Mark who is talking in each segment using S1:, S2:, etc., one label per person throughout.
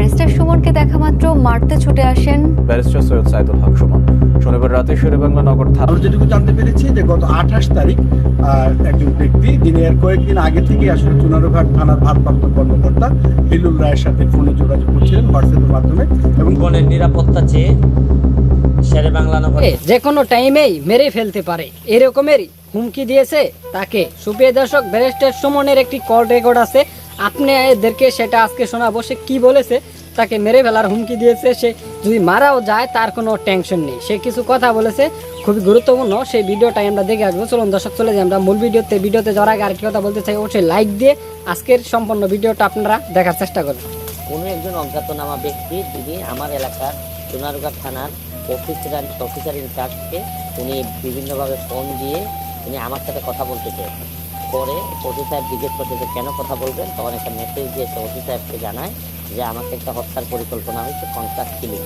S1: Barrister সুমনকে দেখা মাত্র মারতে ছুটে আসেন।
S2: ব্যারিস্টার সৈয়দ সাইদুল হক সুমন। শনিবার রাতে শেরেবাংলা নগর থানা
S3: আমরা যেটুকু জানতে পেরেছি যে গত আঠাশ তারিখ একজন ব্যক্তি যিনি এর কয়েকদিন আগে থেকে আসলে চুনারুঘাট থানার ভারপ্রাপ্ত কর্মকর্তা হিলুল রায়ের সাথে ফোনে যোগাযোগ করছিলেন হোয়াটসঅ্যাপের মাধ্যমে। এবং
S4: জীবনের নিরাপত্তা চেয়ে শেরে বাংলা নগর
S5: যে কোনো টাইমেই মেরে ফেলতে পারে। এরকমেরই হুমকি দিয়েছে তাকে। সুপ্রিয় দর্শক ব্যারিস্টার সুমনের একটি কল রেকর্ড আছে। আপনি এদেরকে সেটা আজকে শোনাবো। সে কি বলেছে? তাকে মেরে ফেলার হুমকি দিয়েছে। সে যদি মারাও যায়, তার কোনো টেনশন নেই। সে কিছু কথা বলেছে। খুবই গুরুত্বপূর্ণ। সেই ভিডিওটাই আমরা দেখে আসব। চলুন দর্শক, চলে যাই আমরা। মূল ভিডিওতে। ভিডিওতে যাওয়ার আগে আরেকটি কথা বলতে চাই। অবশ্যই লাইক দিয়ে আজকের সম্পূর্ণ ভিডিওটা আপনারা দেখার চেষ্টা করবেন।
S4: কোনো একজন অজ্ঞাতনামা ব্যক্তি তিনি আমার এলাকার সোনারগাঁ থানার অফিসার অফিসার ইনচার্জকে উনি বিভিন্নভাবে ফোন দিয়ে উনি আমার সাথে কথা বলতে চেয়েছেন। পরে ওসি সাহেব জিজ্ঞেস করছে যে, কেন কথা বলবেন? তখন একটা মেসেজ দিয়ে দিয়েছে ওসি সাহেবকে জানায় যে, আমাকে একটা হত্যার পরিকল্পনা হয়েছে কন্ট্রাক্ট কিলিং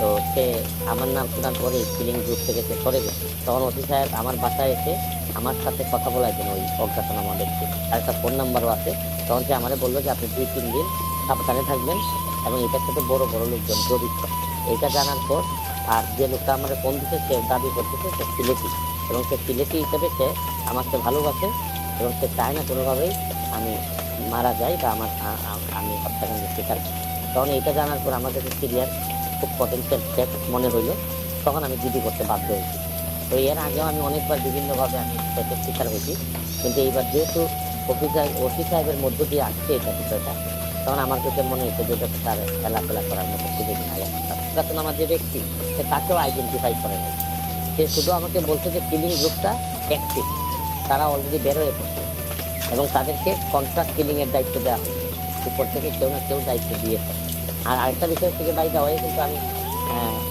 S4: তো সে, আমার নাম শোনার পরে কিলিং গ্রুপ থেকে সে সরে গেছে তখন ওসি সাহেব আমার বাসায় এসে আমার সাথে কথা বলার জন্য ওই অজ্ঞাতনামা ব্যক্তি আর একটা ফোন নাম্বারও আছে। তখন সে আমারে বলল যে, আপনি দুই, তিন দিন সাবধানে থাকবেন এবং এটার সাথে বড় বড় লোকজন জড়িত। এটা জানার পর আর যে লোকটা আমার ফোন দিতে সে দাবি করতেছে, সে সিলেটি। এবং সে সিলেটি হিসেবে সে আমাকে ভালোবাসে। এবং সে চায় না কোনোভাবেই আমি মারা যাই বা আমার আমি হত্যাকাণ্ডের শিকার। তখন এটা জানার পর আমার কাছে সিরিয়াস খুব পটেন্সিয়াল স্টেপ মনে হইল। তখন আমি জিডি করতে বাধ্য হয়েছি। তো এর আগেও আমি অনেকবার বিভিন্নভাবে আমি স্টেপের শিকার হয়েছি। কিন্তু এইবার যেহেতু অফিসার, ওসি সাহেবের মধ্য দিয়ে আসছে এটা বিষয়টা, তখন আমার কাছে মনে হয়েছে যে তার খেলা ফেলা করার মতো সুযোগ নাই তখন আমার যে ব্যক্তি, সে তাকেও আইডেন্টিফাই করে নাই। সে শুধু আমাকে বলছে যে কিলিং গ্রুপটা অ্যাক্টিভ তারা অলরেডি বের হয়ে পড়ছে। এবং তাদেরকে কন্ট্রাক্ট কিলিংয়ের দায়িত্ব দেওয়া হয়েছে উপর থেকে কেউ না কেউ দায়িত্ব দিয়েছে আর আরেকটা বিষয় থেকে বাইরে হয়ে কিন্তু আমি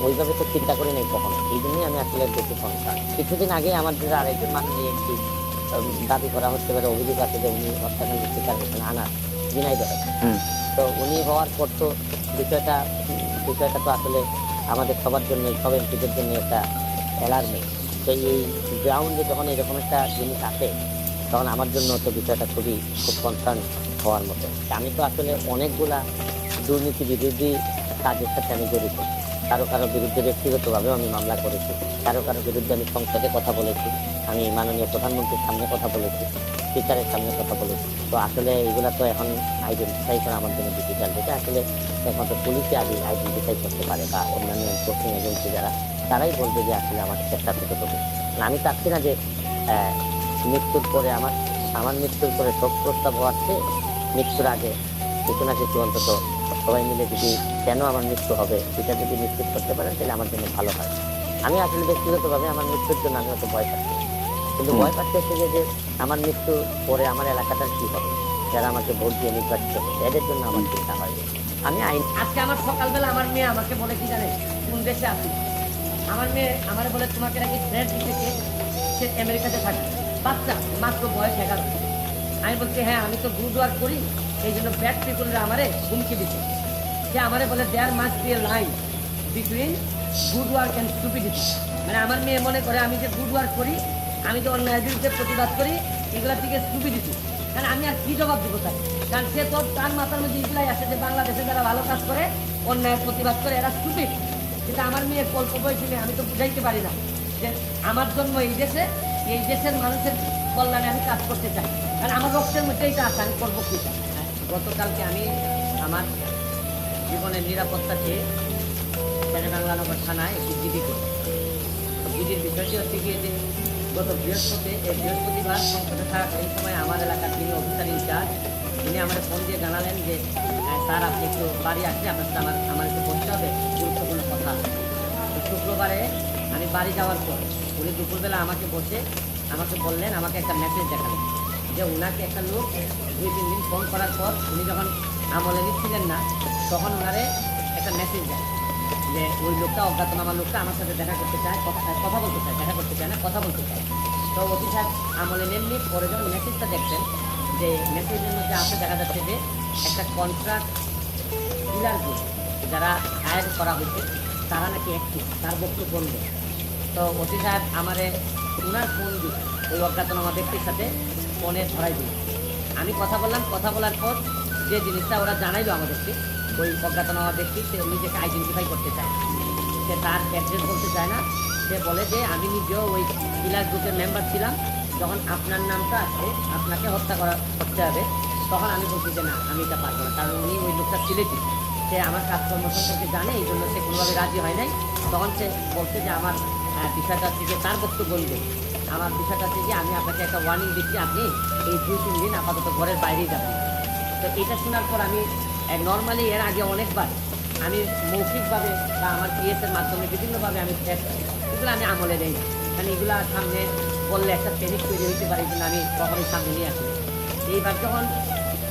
S4: ওইভাবে তো চিন্তা করি নাই কখনো। এই জন্যই আমি আসলে বেশি কনসার্ন কিছুদিন আগে আমার যে আরেকজন মাননীয় একটি দাবি করা হচ্ছে পারে অভিযোগ আছে যে উনি হত্যাকাণ্ডের শিকার হয়েছেন আনার ঝিনাইদহ
S2: হুম।
S4: তো উনি হওয়ার পর তো বিষয়টা বিষয়টা তো আসলে আমাদের সবার জন্য সব এমপিদের জন্য একটা অ্যালার্মিং তো এই গ্রাউন্ডে যখন এরকম একটা জিনিস আসে, তখন আমার জন্য তো বিষয়টা খুবই, খুব কনসার্ন হওয়ার মতো। আমি তো আসলে অনেকগুলা দুর্নীতি বিরোধী কাজের সাথে আমি জড়িত। কারও কারও বিরুদ্ধে ব্যক্তিগতভাবেও আমি মামলা করেছি। কারও কারও বিরুদ্ধে আমি সংসদে কথা বলেছি। আমি মাননীয় প্রধানমন্ত্রীর সামনে কথা বলেছি, স্পিকারের সামনে কথা বলেছি। তো আসলে এগুলা তো এখন আইডেন্টিফাই করা আমার জন্য ডিফিকাল্ট যেটা আসলে একমাত্র পুলিশে আগে আইডেন্টিফাই করতে পারে বা অন্যান্য এনফোর্সিং এজেন্সি যারা তারাই বলবে যে আসলে আমাকে চেষ্টা করতে হবে আমি চাচ্ছি না যে মৃত্যুর পরে আমার আমার মৃত্যুর পরে শোক প্রস্তাব হওয়ার চেয়ে মৃত্যুর আগে কিছু না কিছু অন্তত সবাই মিলে যদি কেন আমার মৃত্যু হবে সেটা যদি নিশ্চিত করতে পারেন তাহলে আমার জন্য ভালো হয়। আমি আসলে ব্যক্তিগতভাবে আমার মৃত্যুর জন্য আমি হয়তো ভয় পাচ্ছি। কিন্তু ভয় পাচ্ছি হচ্ছে যে যে আমার মৃত্যুর পরে আমার এলাকাটার কি হবে? যারা আমাকে ভোট দিয়ে নির্বাচিত হবে এদের জন্য আমার চিন্তা হয়। আমি আইন
S5: আজকে আমার সকালবেলা আমার মেয়ে আমাকে বলে কি জানে কোন দেশে আছি? আমার মেয়ে আমার বলে, তোমাকে নাকি ফ্রেন্ড দিতেছে, সে আমেরিকাতে থাকে। বাচ্চা, মাত্র বয়স এগারো। আমি বলছি হ্যাঁ আমি তো গুড ওয়ার্ক করি, এই জন্য ব্যাড পিপুলরা আমারে হুমকি দিচ্ছে। সে আমারে বলে there be a line between good work and stupidity মানে আমার মেয়ে মনে করে, আমি যে গুড ওয়ার্ক করি, আমি যে অন্যায় বিরুদ্ধে প্রতিবাদ করি, এগুলা থেকে স্টুপিডিটি কারণ আমি আর কি জবাব দিব তাই কারণ সে তো তার মাথার মধ্যে এগুলাই আসে যে বাংলাদেশে যারা ভালো কাজ করে, অন্যায় প্রতিবাদ করে, এরা স্টুপিড কিন্তু আমার মেয়ে অল্প বয়সী আমি তো বুঝাইতে পারি না যে আমার জন্ম এই দেশে এই দেশের মানুষের কল্যাণে আমি কাজ করতে চাই। কারণ আমার রক্তের মধ্যে এটা আছে আমি করব কি? গতকালকে আমি আমার জীবনের নিরাপত্তা চেয়ে বাংলানগর থানায় একটি জিডি করি। জিডির বিষয়টি হচ্ছে গিয়ে যে গত বৃহস্পতি এই বৃহস্পতিবার সংসদে থাকাকালীন সময় আমার এলাকার যিনি অফিসার ইনচার্জ তিনি আমার ফোন দিয়ে জানালেন যে আহ, স্যার আপনি একটু বাড়ি আসলে আপনার আমার আমার একটু বলতে হবে। শুক্রবারে আমি বাড়ি যাওয়ার পর উনি দুপুরবেলা আমাকে বসে আমাকে বললেন, আমাকে একটা মেসেজ দেখালেন যে ওনাকে একটা লোক দুই, তিন দিন ফোন করার পর উনি যখন আমলে নিচ্ছিলেন না, তখন ওনারে একটা মেসেজ দেয় যে ওই লোকটা, অজ্ঞাতনামা লোকটা আমার সাথে দেখা করতে চায়, কথা কথা বলতে চায়, দেখা করতে চায় না, কথা বলতে চায়। তো অতি সাহেব আমলে নেননি পরে যখন মেসেজটা দেখছেন যে মেসেজের মধ্যে আসে দেখা যাচ্ছে যে একটা কন্ট্রাক্ট ডিলার যারা হায়ার করা হয়েছে তারা নাকি একটি, তার বক্তব্য বলবে তো অতি সাহেব আমারে ওনার ফোন দিয়ে ওই অজ্ঞাতনামা ব্যক্তির সাথে ফোনে ধরাই দিল। আমি কথা বললাম, কথা বলার পর যে জিনিসটা ওরা জানাইলো আমাদেরকে, ওই অজ্ঞাতনামা ব্যক্তি, সে নিজেকে আইডেন্টিফাই করতে চায়। সে তার অ্যাড্রেস বলতে চায় না। সে বলে যে আমি নিজেও ওই কিলার গ্রুপের মেম্বার ছিলাম। যখন আপনার নামটা আছে আপনাকে হত্যা করা করতে হবে, তখন আমি বলছি যে না, আমি এটা পারব না। কারণ উনি ওই লোকটা ছিলেছি সে আমার কাজকর্ম সম্পর্কে জানে, এই জন্য সে কোনোভাবে রাজি হয় নাই। তখন সে বলছে যে আমার বিষয়টা থেকে তার বক্তব্য অনুযায়ী আমার বিষয়টা থেকে আমি আপনাকে একটা ওয়ার্নিং দিচ্ছি, আপনি এই দুই তিন দিন আপাতত ঘরের বাইরেই যাবেন। তো এটা শোনার পর আমি নর্মালি এর আগে অনেকবার আমি মৌখিকভাবে বা আমার পিএসের মাধ্যমে বিভিন্নভাবে আমি এগুলো আমি আমলে নেই কারণ এগুলো সামনে বললে একটা প্যানিক তৈরি হতে পারে জন্য আমি কখনোই সামনে নিয়ে আসি এইবার যখন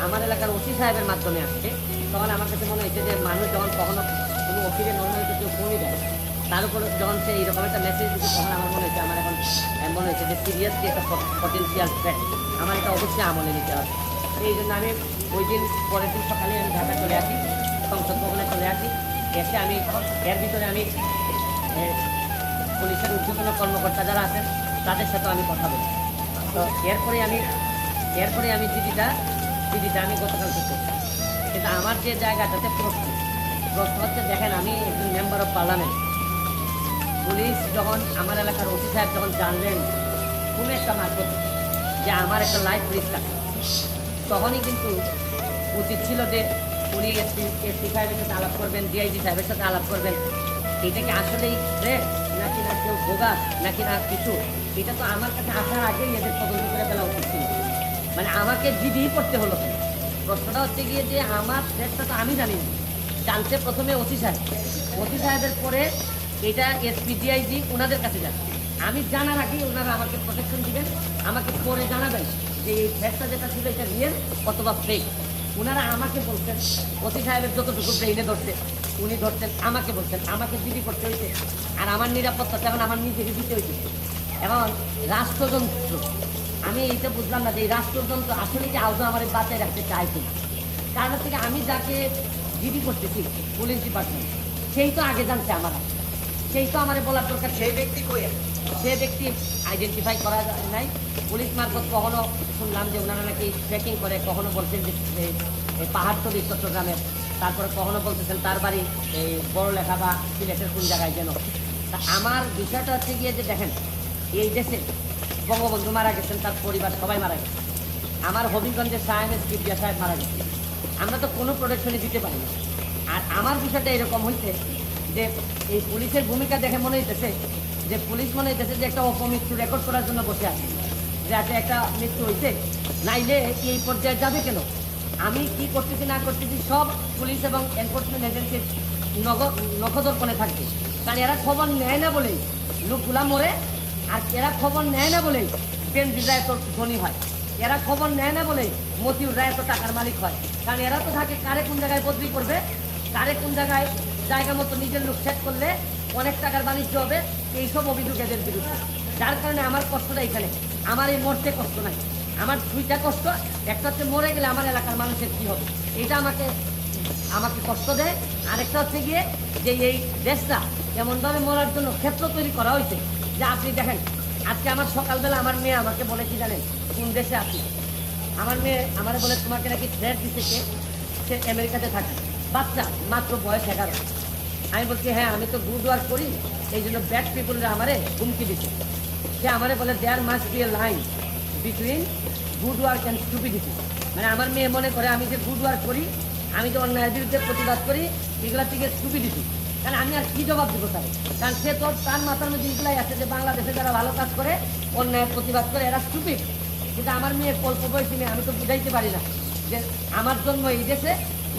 S5: আমার এলাকার ওসি সাহেবের মাধ্যমে আসছে তখন আমার কাছে মনে হয়েছে যে মানুষ যখন কখনো কোনো অফিসে নর্মালি কেউ ফোনই দেয় তার উপর যখন সে এইরকম একটা মেসেজ দিচ্ছে তখন আমার মনে হয়েছে, আমার এখন মনে হয়েছে যে সিরিয়াসলি একটা পটেন্সিয়াল থ্রেট আমার এটা অবশ্যই আমলে নিতে হবে। এই জন্য আমি ওই দিন পরের দিন সকালে আমি ঢাকা চলে আসি, সংসদ ভবনে চলে আসি, এসে আমি, এর ভিতরে আমি পুলিশের ঊর্ধ্বতন কর্মকর্তা যারা আছেন, তাদের সাথে আমি কথা বলি। তো এরপরে আমি এরপরে আমি চিঠিটা চিঠিটা আমি গতকাল করছি কিন্তু আমার যে জায়গাটাতে প্রশ্ন প্রশ্ন হচ্ছে, দেখেন আমি একজন মেম্বার অফ পার্লামেন্ট পুলিশ যখন আমার এলাকার ওসি সাহেব যখন জানলেন কোনো একটা মারফত যে আমার একটা লাইফ রিস্ক আছে, তখনই কিন্তু উচিত ছিল যে উনি এসপি এসপি সাহেবের সাথে আলাপ করবেন ডিআইজি সাহেবের সাথে আলাপ করবেন। এটা কি আসলেই থ্রেট নাকি না কেউ ভোগা? নাকি না কিছু? এটা তো আমার কাছে আসার আগেই এদের তদন্ত করে ফেলা উচিত ছিল। মানে আমাকে জিডি করতে হলো? প্রশ্নটা হচ্ছে গিয়ে যে আমার থ্রেটটা তো আমি জানি না। জানতে প্রথমে ওসি সাহেব। ওসি সাহেবের পরে এটা এসপি ডিআইজি ওনাদের কাছে যাচ্ছে আমি জানার আগেই ওনারা আমাকে প্রোটেকশন দিবেন, আমাকে পরে জানাবেন যে এই থ্রেটটা যেটা ছিল এটা রিয়েল অথবা ফেক ওনারা আমাকে বলছেন, ওসি সাহেবের যতটুকু ব্রেইনে ধরছে, উনি ধরছেন, আমাকে বলছেন, আমাকে দিদি করতে হয়েছে, আর আমার নিরাপত্তা তেমন আমার নিজেকে দিতে হয়েছে। এখন রাষ্ট্রযন্ত্র আমি এইটা বুঝলাম না যে এই রাষ্ট্রযন্ত্র আসলে কি আদৌ আমার বাঁচায় রাখতে চাইছে কারণ হচ্ছে কি আমি যাকে জিডি করতেছি পুলিশ ডিপার্টমেন্ট সেই তো আগে জানছে আমার। সেই তো আমার বলার দরকার সেই ব্যক্তি কই সে ব্যক্তি আইডেন্টিফাই করা যায় নাই। পুলিশ মারফত কখনো শুনলাম যে ওনারা নাকি ট্রেকিং করে কখনো বলছেন যে পাহাড়তলি চট্টগ্রামের তারপরে কখনো বলতেছেন তার বাড়ি এই বড় লেখা বা সিলেটের কোন জায়গায় যেন। তা আমার বিষয়টা হচ্ছে গিয়ে যে দেখেন এই দেশে বঙ্গবন্ধু মারা গেছেন, তার পরিবার সবাই মারা গেছে। আমার হবিগঞ্জের সাহেবের কিবিয়া সাহেব মারা গেছে আমরা তো কোনো প্রোটেকশনই দিতে পারি না। আর আমার বিষয়টা এরকম হয়েছে যে এই পুলিশের ভূমিকা দেখে মনে হইতেছে যে পুলিশ মনে হইতেছে যে একটা অপমৃত্যু রেকর্ড করার জন্য বসে আছে। যাতে একটা মৃত্যু হয়েছে নাইলে কি এই পর্যায়ে যাবে কেন? আমি কি করতেছি, না করতেছি, সব পুলিশ এবং এনফোর্সমেন্ট এজেন্সির নখদর্পণে থাকবে। কারণ এরা খবর নেয় না বলেই লোকগুলা মরে আর এরা খবর নেয় না বলেই বেনজির রায় তো ধনী হয়। এরা খবর নেয় না বলেই মতিউর রায় তো টাকার মালিক হয়। কারণ এরা তো থাকে কারে কোন জায়গায় বদলি করবে, কারে কোন জায়গায় জায়গা মতো নিজের লোক সেট করলে অনেক টাকার বাণিজ্য হবে, এইসব অভিযোগ এদের বিরুদ্ধে। যার কারণে আমার কষ্টটা এখানে। আমার এই মরতে কষ্ট নাই। আমার দুইটা কষ্ট, একটা হচ্ছে মরে গেলে আমার এলাকার মানুষের কী হবে? এটা আমাকে আমাকে কষ্ট দেয়। আরেকটা হচ্ছে গিয়ে যে এই দেশটা এমনভাবে মরার জন্য ক্ষেত্র তৈরি করা হয়েছে যে আপনি দেখেন, আজকে আমার সকালবেলা আমার মেয়ে আমাকে বলে কি জানেন? কোন দেশে আছি? আমার মেয়ে আমার বলে, তোমাকে নাকি থ্রেট দিতে সে? আমেরিকাতে থাকে। বাচ্চা, মাত্র বয়স এগারো। আমি বলছি হ্যাঁ আমি তো গুড ওয়ার্ক করি, এই জন্য ব্যাড পিপুলরা আমারে হুমকি দিচ্ছে সে আমারে বলে there must be a line between good work and stupidity মানে আমার মেয়ে মনে করে, আমি যে গুড ওয়ার্ক করি, আমি যে অন্যায়ের বিরুদ্ধে প্রতিবাদ করি, এগুলা থেকে স্টুপিডিটি কারণ আমি আর কি জবাব দেবো তার? কারণ সে তো তার মাথার মধ্যে এগুলাই আছে যে বাংলাদেশে যারা ভালো কাজ করে, অন্যায়ের প্রতিবাদ করে, এরা স্টুপিড কিন্তু আমার মেয়ে অল্প বয়সী মেয়ে, আমি তো বুঝাইতে পারি না যে আমার জন্ম এই দেশে,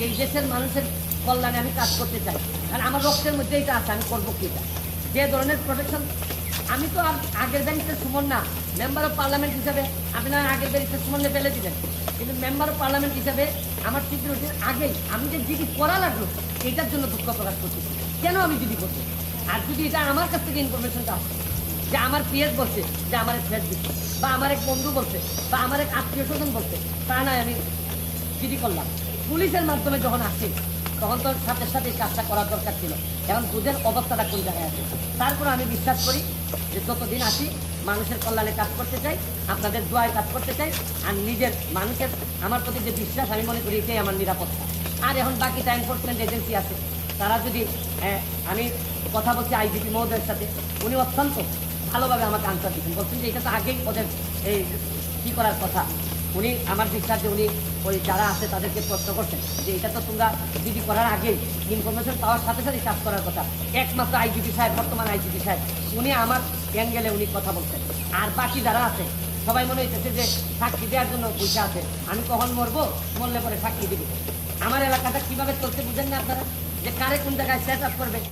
S5: এই দেশের মানুষের কল্যাণে আমি কাজ করতে চাই। কারণ আমার রক্তের মধ্যে এটা আছে, আমি করব কিটা যে ধরনের প্রোটেকশন আমি তো আগের ব্যারিস্টার সুমন না মেম্বার অফ পার্লামেন্ট হিসাবে। আপনারা আগের ব্যাংকের সুমনে ফেলে দিলেন কিন্তু মেম্বার অফ পার্লামেন্ট হিসাবে আমার সিকিউরিটির আগেই, আমি যে জিডি করা লাগল এটার জন্য দুঃখ প্রকাশ করতেছি। কেন আমি জিডি করছি আর যদি এটা আমার কাছ থেকে ইনফরমেশনটা আসে যে আমার পিএস বলছে, যে আমার এক ফ্রেন্ড দিচ্ছে, বা আমার এক বন্ধু বলছে, বা আমার এক আত্মীয় স্বজন বলছে, তা নয় আমি জিডি করলাম। পুলিশের মাধ্যমে যখন আসি তখন তো সাথে সাথে এই কাজটা করার দরকার ছিল। এখন বুঝেন অবস্থাটা কোন জায়গায় আছে? তারপর আমি বিশ্বাস করি যে যতদিন আসি মানুষের কল্যাণে কাজ করতে চাই, আপনাদের দোয়ায় কাজ করতে চাই, আর নিজের মানুষের, আমার প্রতি যে বিশ্বাস, আমি মনে করি এটাই আমার নিরাপত্তা। আর এখন বাকিটা এনফোর্সমেন্ট এজেন্সি আছে। তারা যদি আমি কথা বলছি আইজিপি মহোদয়ের সাথে, উনি অত্যন্ত ভালোভাবে আমাকে আনসার দিচ্ছেন বলছেন যে এটা তো আগেই ওদের এই কি করার কথা? উনি আমার বিশ্বাসে উনি ওই যারা আছে তাদেরকে প্রশ্ন করছেন যে এটা তো তোমরা ডিডি করার আগেই ইনফরমেশন পাওয়ার সাথে সাথে কাজ করার কথা। একমাত্র আইজিপি সাহেব, বর্তমান আইজিপি সাহেব, উনি আমার অ্যাঙ্গেলে উনি কথা বলছেন। আর বাকি যারা আছে, সবাই মনে হইতেছে যে সাক্ষী দেওয়ার জন্য বসে আছে। আমি কখন মরবো? মরলে পরে সাক্ষী দিব। আমার এলাকাটা কীভাবে চলছে বুঝেন না আপনারা? যে কারে কোন জায়গায় সেট আপ করবে?